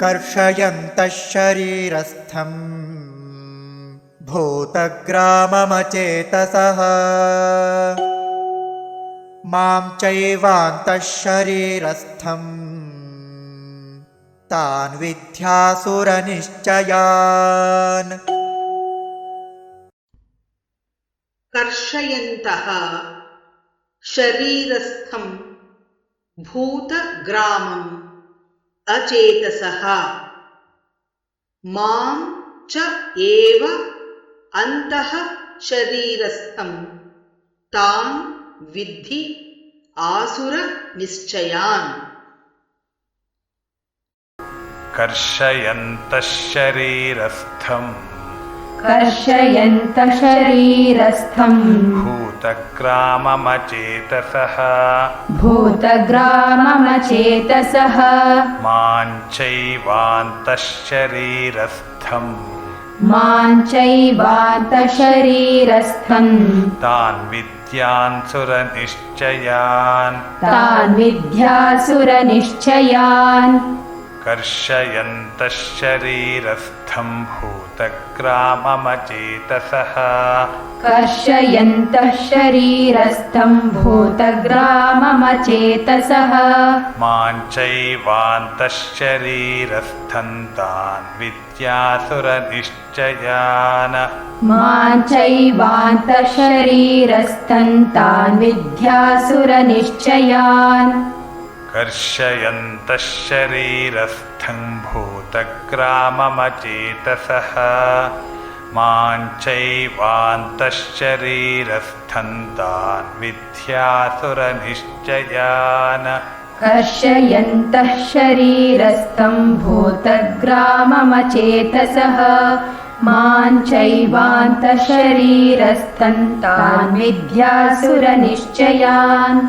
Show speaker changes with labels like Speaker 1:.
Speaker 1: कर्षयन्तः शरीरस्थम्। भूतग्राममचेतसः। मां चैवान्तः शरीरस्थम्। तान् विद्यासुरनिश्चयान्।
Speaker 2: कर्षयन्तः शरीरस्थं भूतग्रामम् अचेतसः। मां च एव अन्तः शरीरस्थं तान् विद्धि आसुरनिश्चयान्
Speaker 3: कर्षयन्तः शरीरस्थम्
Speaker 4: कर्षयन्तः शरीरस्थम्।
Speaker 3: भूतग्राममचेतसः।
Speaker 4: भूतग्राममचेतसः।
Speaker 3: माञ्चैवान्तः शरीरस्थम्
Speaker 4: मां चैवान्तशरीरस्थम्
Speaker 3: तान् विद्यान्सुरनिश्चयान्
Speaker 4: तान् विद्यासुरनिश्चयान्
Speaker 3: कर्षयन्तः शरीरस्थम् भूतग्राममचेतसः।
Speaker 4: कर्षयन्तः शरीरस्थम् भूतग्राममचेतसः।
Speaker 3: माञ्चैवान्तः शरीरस्थम् तान् विद्यासुरनिश्चयान्।
Speaker 4: मां चैवान्तशरीरस्थम् तान् विद्यासुरनिश्चयान्
Speaker 3: कर्षयन्तः शरीरस्थम् भूतग्राममचेतसः माञ्चैवान्तः शरीरस्थम् तान् विद्यासुरनिश्चयान्।
Speaker 4: कर्षयन्तः शरीरस्थम् भूतग्राममचेतसः मां चैवान्तशरीरस्थम् तान् विद्यासुरनिश्चयान्